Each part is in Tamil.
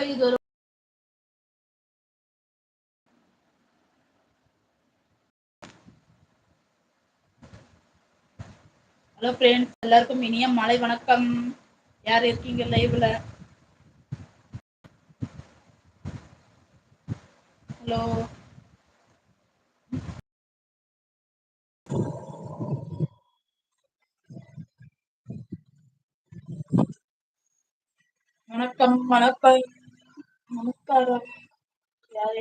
இது ஒரு ஹலோ ஃப்ரெண்ட்ஸ் எல்லாருக்கும் இனிய மலை வணக்கம். யார் இருக்கீங்க லைவ்ல ஹலோ வணக்கம் வணக்கம். நமஸ்காரம் யார்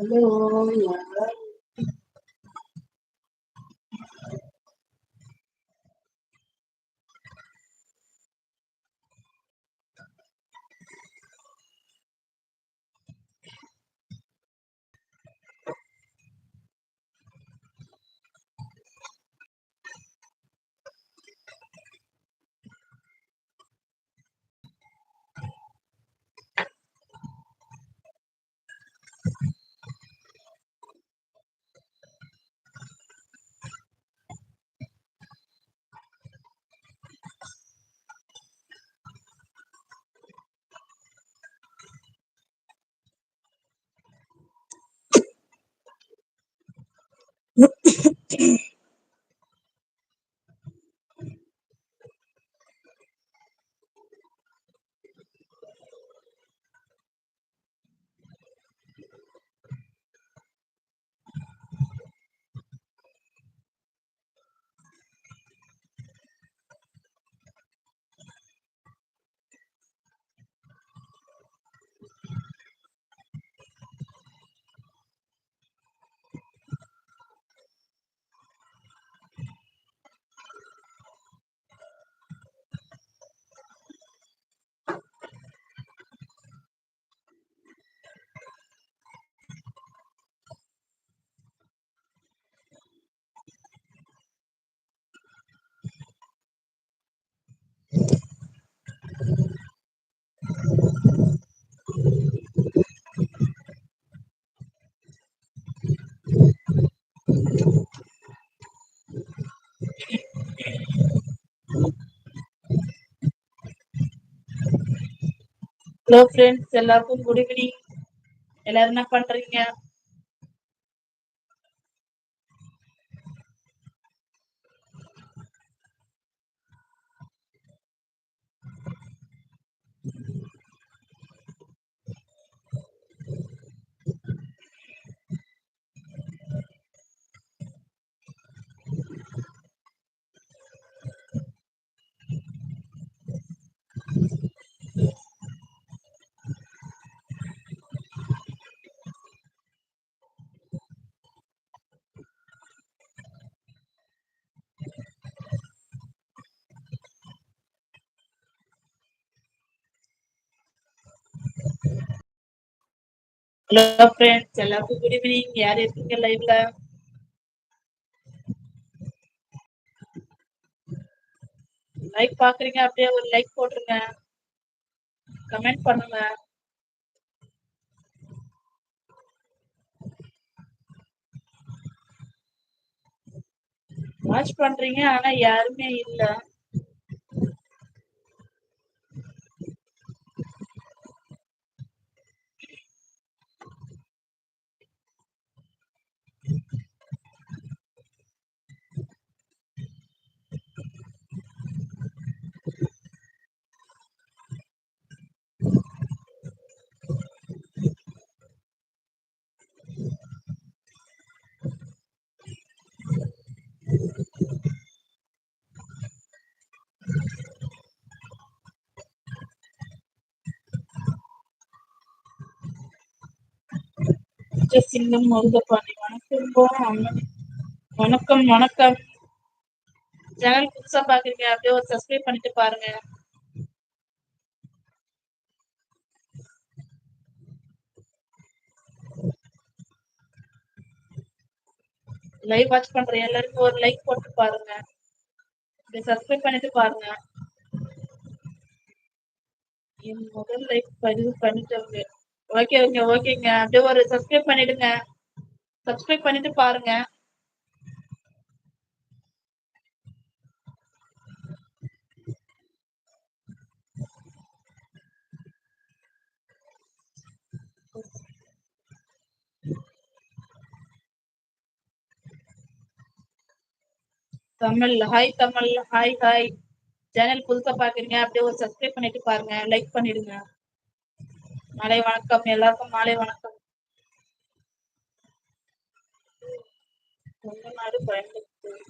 இருக்கீங்கோ ஹலோ ஃப்ரெண்ட்ஸ் எல்லாருக்கும் குட் ஈவினிங் எல்லாரும் என்ன பண்றீங்க? ஹலோ ஃப்ரெண்ட்ஸ் எல்லாருக்கும் குட் ஈவினிங் யார் இருக்கீங்க லைவ்ல லைக் பாக்குறீங்க அப்படியே ஒரு லைக் போட்டுருங்க. கமெண்ட் பண்ணுங்க. வாட்ச் பண்றீங்க ஆனா யாருமே இல்ல. சிங்கம் முருகப்பாண்டி வணக்கம் போ வணக்கம் வணக்கம். சேனல் புதுசா பாக்குறீங்க அப்படியே ஒரு சப்ஸ்கிரைப் பண்ணிட்டு பாருங்க. லைவ் வாட்ச் பண்ற எல்லாருக்கும் ஒரு லைக் போட்டு பாருங்க. இப்படி சப்ஸ்கிரைப் பண்ணிட்டு பாருங்க. என் முதல் லைக் பதிவு பண்ணிட்டவங்க. ஓகே ஓகே ஓகேங்க அப்படியே ஒரு சப்ஸ்கிரைப் பண்ணிடுங்க. சப்ஸ்கிரைப் பண்ணிட்டு பாருங்க. Tamil hi Tamil hi hi channel புதுசா பாக்குறீங்க அப்படியே ஒரு சப்ஸ்கிரைப் பண்ணிட்டு பாருங்க. லைக் பண்ணிடுங்க. மாலை வணக்கம். எல்லாருக்கும் மாலை வணக்கம். கோயம்புத்தூர்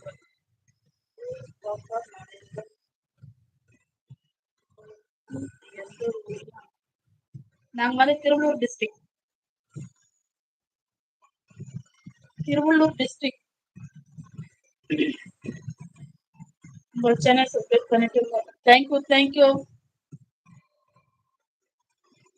நாங்க வந்து திருவள்ளூர் டிஸ்ட்ரிக்ட் திருவள்ளூர் டிஸ்ட்ரிக்ட் உங்கள் சேனல் சப்ஸ்கிரைப் பண்ணிட்டு இருக்கோம் thank you thank you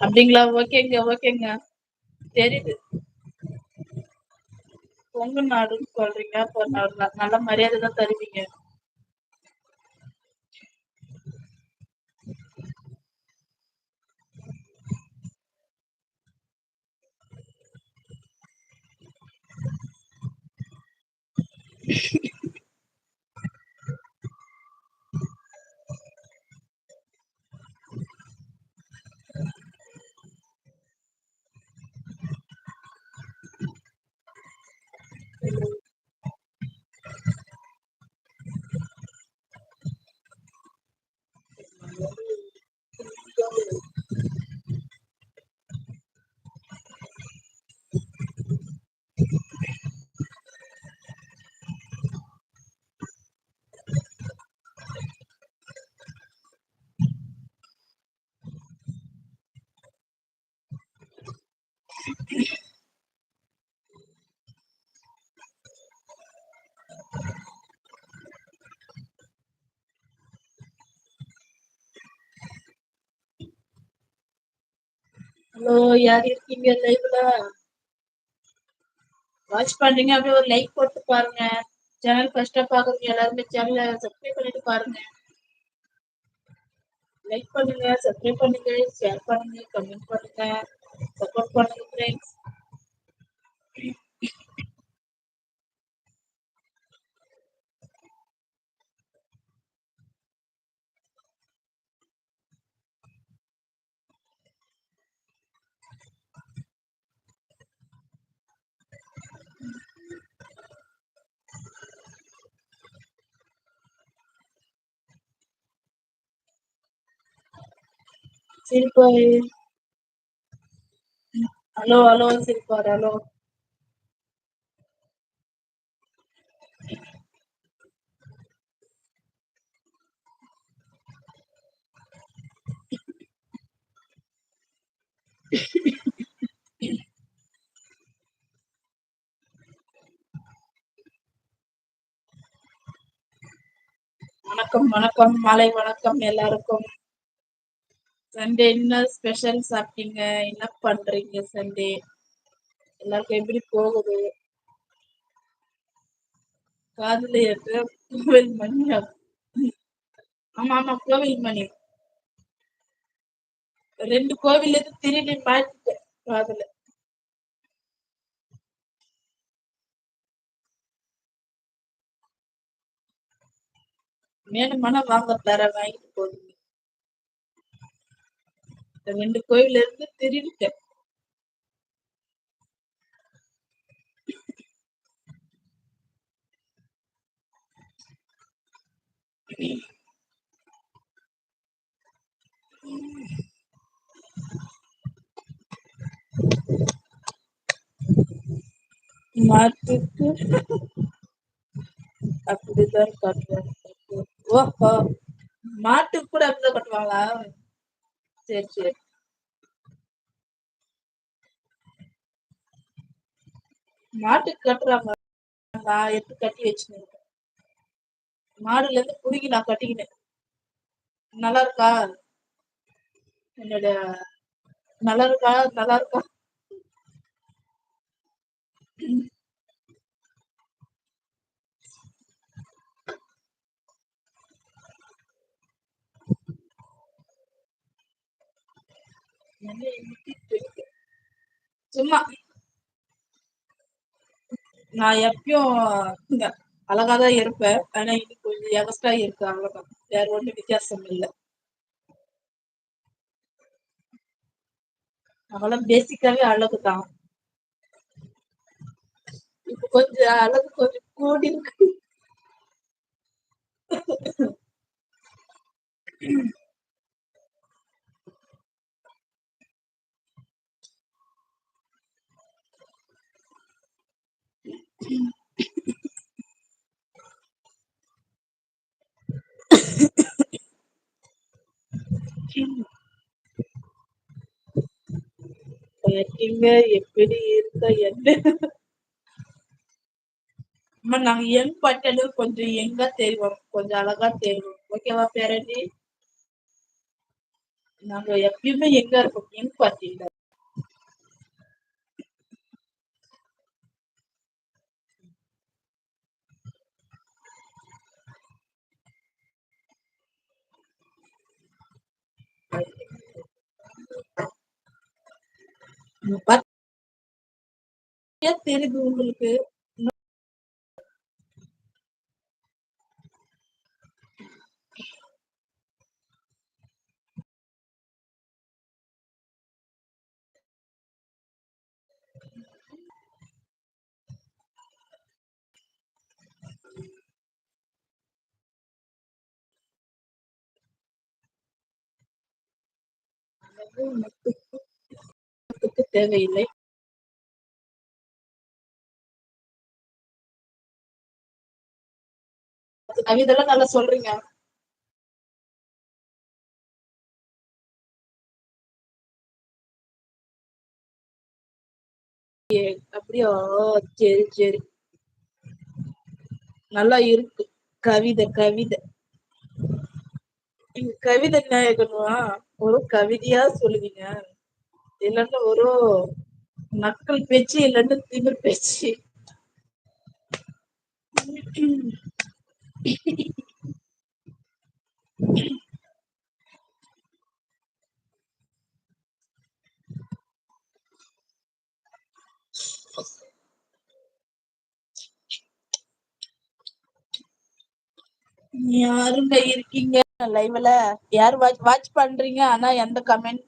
அப்படிங்களா? ஓகேங்க ஓகேங்க. தெரியுது. பொங்கு நாடுன்னு சொல்றீங்க அப்போ நல்ல மரியாதை தான் தருவீங்க. யார் இருக்கீங்க லைவ்ல வாட்ச் பண்றீங்க. அப்படியே ஒரு லைக் போட்டு பாருங்க. சேனல் ஃபர்ஸ்டா பாக்குறீங்க எல்லாருமே சேனல சப்ஸ்கிரைப் பண்ணிட்டு பாருங்க. லைக் பண்ணுங்க சப்ஸ்கிரைப் பண்ணுங்க ஷேர் பண்ணுங்க கமெண்ட் பண்ணுங்க சப்போர்ட் பண்ணுங்க ஃப்ரெண்ட்ஸ் சிரிப்பாய் ஹலோ ஹலோ சிரிப்பார் ஹலோ வணக்கம் வணக்கம் மாலை வணக்கம் எல்லாருக்கும் சண்டே என்ன ஸ்பெஷல் சாப்பிட்டீங்க? என்ன பண்றீங்க சண்டே எல்லாருக்கும் எப்படி போகுது? காதல ஏற்ற கோவில் மணி ஆமா ஆமா கோவில் மணி ரெண்டு கோவில் இருந்து திரும்பி மாட்டிட்டேன் காதுல. வேணுமானா வாங்க தர வாங்கிட்டு போகுது ரெண்டு கோயில இருந்து திருடிட்டேன் மாட்டுக்கு அப்படிதான் கட்டுவாங்க. ஓஹோ மாட்டுக்கு கூட அப்படிதான் கட்டுவாங்களா? சரி சரி. மாட்டுக்கு கட்டுறாங்க நான் எடுத்து கட்டி வச்சுருக்கேன் மாடுல இருந்து புடுங்கி நான் கட்டிக்கினேன் நல்லா இருக்கா என்னோட நல்லா இருக்கா நல்லா இருக்கா சும்மா. நான் எப்பயும் அழகாதான் இருப்பேன். ஆனா இது கொஞ்சம் எக்ஸ்ட்ரா இருக்கு அவ்வளவுதான் வேற ஒண்ணும் வித்தியாசம் இல்லை. அவெல்லாம் பேசிக்காவே அழகுதான். இப்ப கொஞ்சம் அழகு கொஞ்சம் கூடி இருக்கு. இருக்கீங்க எப்படி இருக்க என்ன? அம்மா நாங்க யங் பட்டது கொஞ்சம் யங்கா தெரிவோம் கொஞ்சம் அழகா தெரிவோம் ஓகேவா பேரண்டி நாங்க எப்பயுமே எங்க இருக்கோம்? யங் பார்ட்டியில தெரியுது உங்களுக்கு தேவையில்லை. கவிதெல்லாம் நல்லா சொல்றீங்க. அப்படியா? சரி சரி. நல்லா இருக்கு. கவிதை கவிதை. நீங்க கவிதை நாயகனுவா ஒரு கவிதையா சொல்லுவீங்க. இல்லன்னா ஒரு நக்கல் பேச்சு இல்லன்னா திமிர் பேச்சு. யாருங்க இருக்கீங்க லைவ்ல யார் வாட்ச் வாட்ச் பண்றீங்க? ஆனா எந்த கமெண்ட்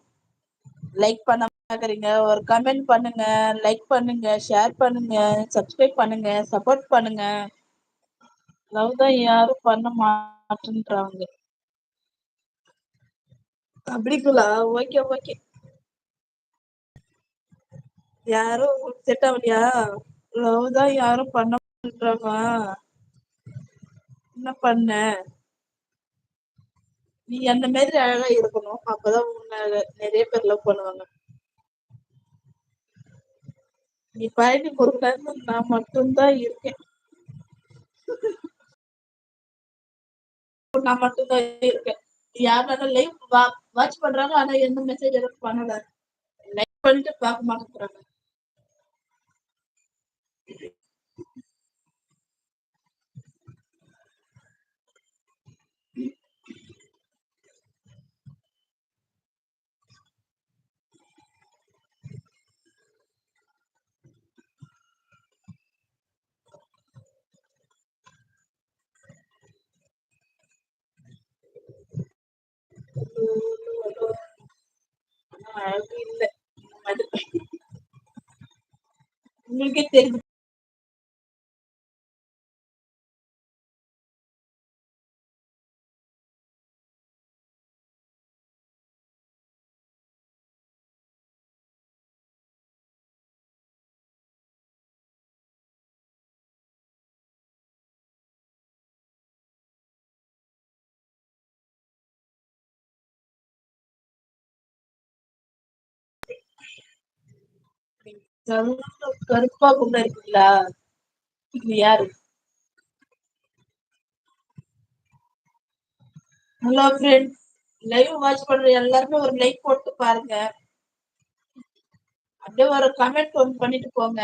லைக் பண்ண பாக்குறீங்க ஒரு கமெண்ட் பண்ணுங்க லைக் பண்ணுங்க ஷேர் பண்ணுங்க சப்ஸ்கிரைப் பண்ணுங்க சப்போர்ட் பண்ணுங்க. லவ் தான் யாரும் பண்ண மாட்டேன்றாங்க. அப்படிங்களா? ஓகே ஓகே யாரும் செட் ஆகலையா? லவ் தான் யாரும் பண்ண மாட்டேன்றாங்க. என்ன பண்ண? நீ அந்த மாதிரி அழகா இருக்கணும். அப்பதான் உன்னை நிறைய பேர் லவ் பண்ணுவாங்க. நீ பழனி முருகன் நான் மட்டும்தான் இருக்கேன். நான் மட்டும்தான் இருக்கேன். யாரும் லைவ் வாட்ச் பண்றாங்க. ஆனா எந்த மெசேஜ் எதுவும் பண்ணல. லைவ் பண்ணிட்டு பார்க்க மாட்டேங்கிறாங்க. அது இல்ல. அது உங்களுக்கே தெரிஞ்சு கருப்பா குண்டா இருக்குங்களா இது யாரு? ஹலோ ஃப்ரெண்ட்ஸ் லைவ் வாட்ச் பண்ற எல்லாருமே ஒரு லைக் போட்டு பாருங்க. அப்படியே ஒரு கமெண்ட் ஒன்று பண்ணிட்டு போங்க.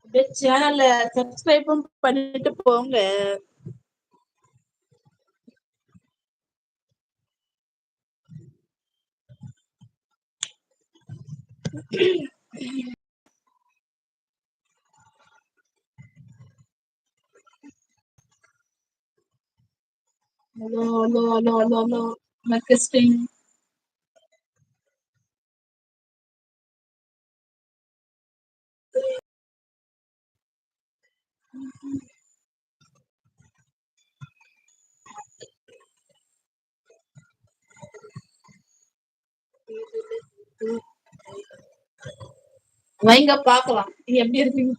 அப்படியே சேனல்ல சப்ஸ்கிரைபும் பண்ணிட்டு போங்க. Hello, hello, hello, hello, hello. Requesting. Thank you. வைங்க பாக்கலாம். நீங்க எப்படி இருக்கீங்க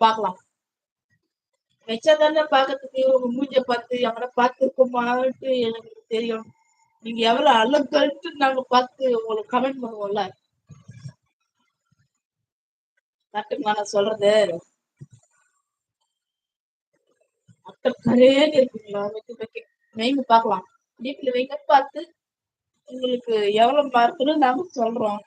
வச்சா தானே பாக்கிறதுக்கு உங்க மூஞ்ச பார்த்து எவனை பார்த்துருக்கோமான்ட்டு எனக்கு தெரியும். நீங்க எவ்வளவு அழகன்ட்டு நாங்க பார்த்து உங்களுக்கு கமெண்ட் பண்ணுவோம்ல. நான் சொல்றது? அக்கறை கரையேன்னு இருக்குங்களா? வைக்க வைக்க வைங்க பாக்கலாம். வீட்டுல வைங்க பார்த்து உங்களுக்கு எவ்வளவு மார்க்குன்னு நாங்க சொல்றோம்.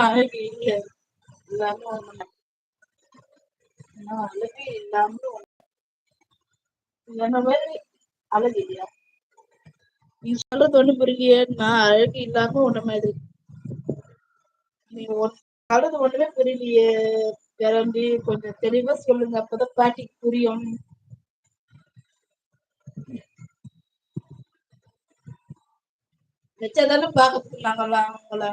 அழகு இல்ல இல்லாம ஒண்ணு நான் அழகு இல்லாம ஒண்ணு- என்ன மாதிரி அழகு இல்லையா நீ சொல்றது ஒண்ணு புரியலையே நான் அழகு இல்லாம ஒண்ணு மாதிரி நீங்க ஒரு சொல்றது ஒண்ணுமே புரியலையே. கிளம்பி கொஞ்சம் தெளிவா சொல்லுங்க. அப்பதான் பாட்டிக்கு புரியும். வச்சாதானே பாக்க நாங்கெல்லாம் அவங்கள?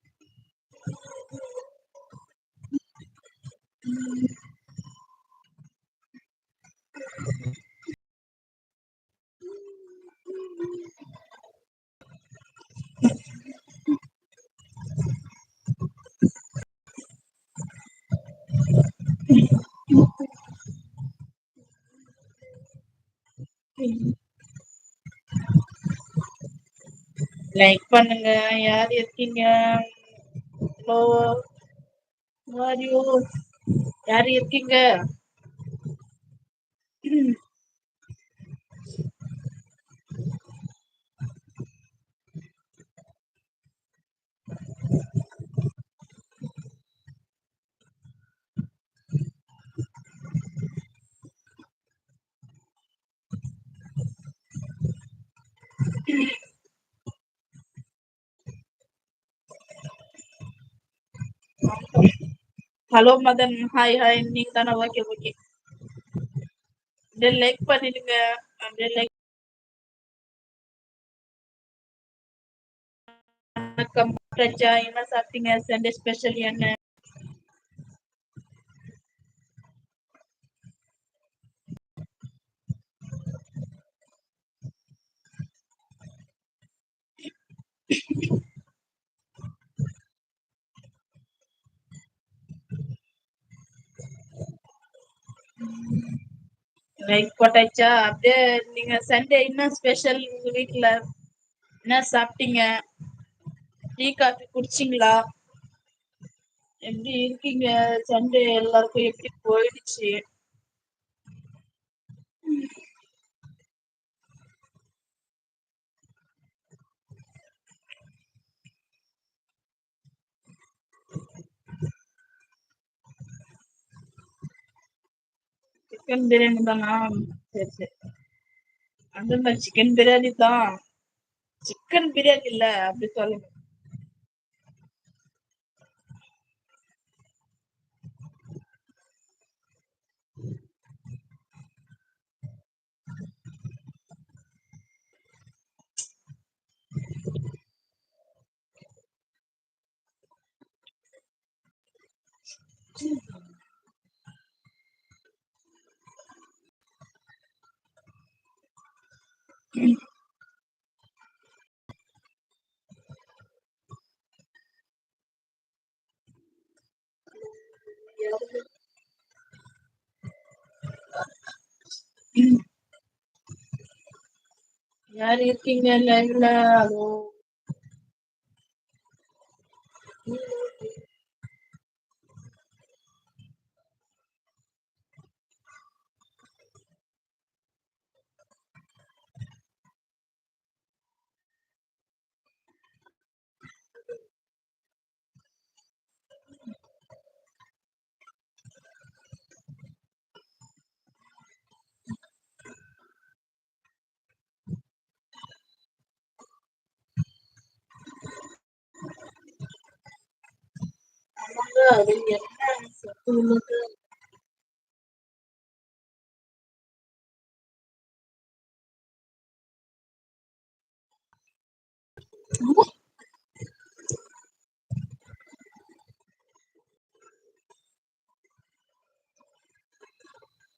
லைக் பண்ணுங்க யார் இருக்கீங்க? ஹலோ யார் இருக்கீங்க? ஹலோ மதன் ஹாய் ஹாய் நீங்க தானே? ஓகே ஓகே அப்படியே லைக் பண்ணிடுங்க. அப்படியே லைக் வணக்கம். பிரஜா என்ன சாப்பிட்டீங்க? சண்டே ஸ்பெஷல் என்ன? லைக் போட்டாச்சா அப்படியே நீங்க சண்டே என்ன ஸ்பெஷல் உங்க வீட்ல? என்ன சாப்பிட்டீங்க? டீ காஃபி குடிச்சிங்களா? எப்படி இருக்கீங்க? சண்டே எல்லாருக்கும் எப்படி போயிடுச்சு? சிக்கன் பிரியாணி தானா? சரி சரி. அந்த சிக்கன் பிரியாணி தான். சிக்கன் பிரியாணி இல்ல அப்படி சொல்லுங்க. யார் இருக்கீங்க? லைவ்ல ஹலோ அதில் என்ன சொத்து உள்ளது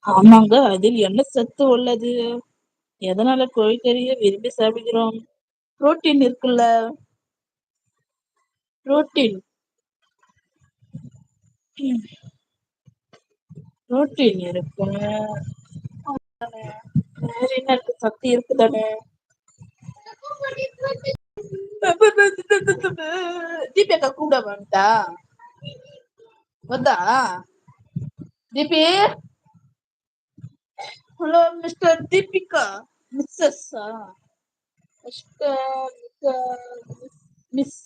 ஆமாங்க அதில் என்ன சத்து உள்ளது? எதனால கோழிக்கறியை விரும்பி சாப்பிடுகிறோம்? புரோட்டீன் இருக்குல்ல. புரோட்டீன் புரோட்டீன் இருக்கு. வேற என்ன இருக்கு? சக்தி இருக்குதானே? தீபிகா கூட வந்துட்டா? வந்தா? Deepi hello mister Deepika. Missus mister miss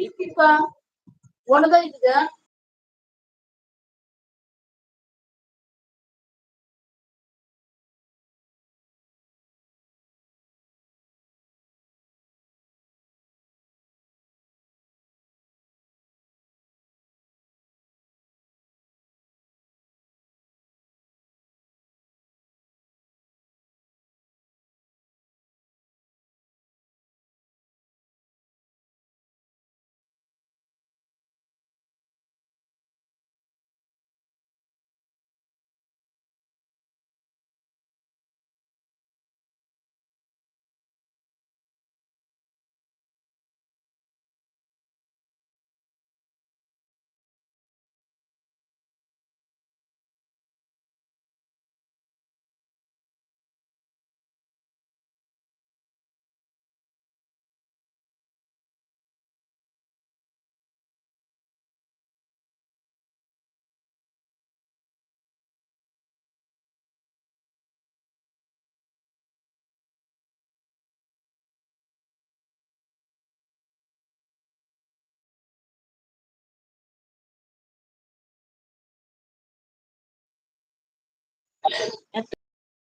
Deepika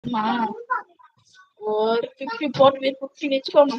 মা और क्योंकि बहुत मेरे को नहीं छोड़ना